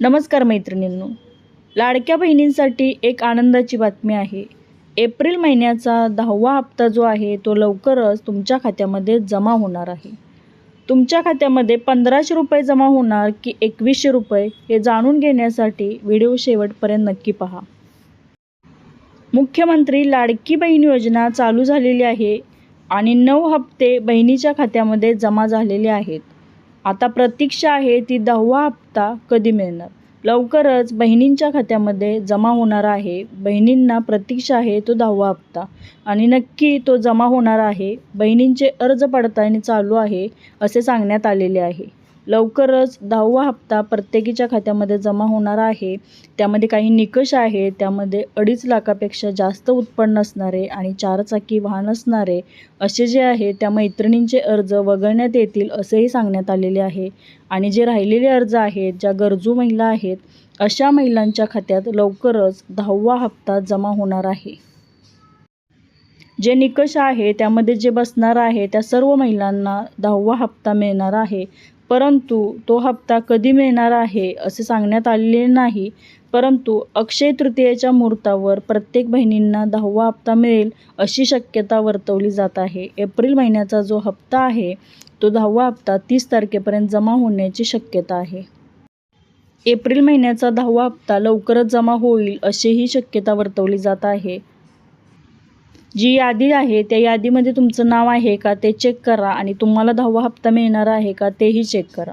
नमस्कार मैत्रिणींनो. लाडक्या बहिणींसाठी एक आनंदाची बातमी आहे. एप्रिल महिन्याचा दहावा हप्ता जो आहे तो लवकरच तुमच्या खात्यामध्ये जमा होणार आहे. तुमच्या खात्यामध्ये पंधराशे रुपये जमा होणार की एकवीसशे रुपये हे जाणून घेण्यासाठी व्हिडिओ शेवटपर्यंत नक्की पहा. मुख्यमंत्री लाडकी बहीण योजना चालू झालेली आहे आणि नऊ हप्ते बहिणीच्या खात्यामध्ये जमा झालेले आहेत. आता प्रतीक्षा आहे ती दहावा हप्ता कधी मिळणार? लवकरच बहिणींच्या खात्यामध्ये जमा होणार आहे. बहिणींना प्रतीक्षा आहे तो दहावा हप्ता. आणि नक्की तो जमा होणार आहे. बहिणींचे अर्ज पडताळणी चालू आहे असे सांगण्यात आलेले आहे. लवकरच दहावा हप्ता प्रत्येकीच्या खात्यामध्ये जमा होणार आहे. त्यामध्ये काही निकष आहे त्यामध्ये अडीच लाखापेक्षा जास्त उत्पन्न असणारे आणि चारचाकी वाहन असणारे असे जे आहे त्या मैत्रिणींचे अर्ज वगळण्यात येतील असेही सांगण्यात आलेले आहे. आणि जे राहिलेले अर्ज आहेत ज्या गरजू महिला आहेत अशा महिलांच्या खात्यात लवकरच दहावा हप्ता जमा होणार आहे. जे निकष आहे त्यामध्ये जे बसणार आहे त्या सर्व महिलांना दहावा हप्ता मिळणार आहे. परंतु तो हप्ता कधी मिळणार आहे असे सांगण्यात आलेले नाही. परंतु अक्षय तृतीयेच्या मुहूर्तावर प्रत्येक बहिणींना दहावा हप्ता मिळेल अशी शक्यता वर्तवली जात आहे. एप्रिल महिन्याचा जो हप्ता आहे तो दहावा हप्ता तीस तारखेपर्यंत जमा होण्याची शक्यता आहे. एप्रिल महिन्याचा दहावा हप्ता लवकरच जमा होईल अशीही शक्यता वर्तवली जात आहे. जी यादी आहे त्या यादीमध्ये तुमचं नाव आहे का ते चेक करा आणि तुम्हाला दहावा हप्ता मिळणार आहे का तेही चेक करा.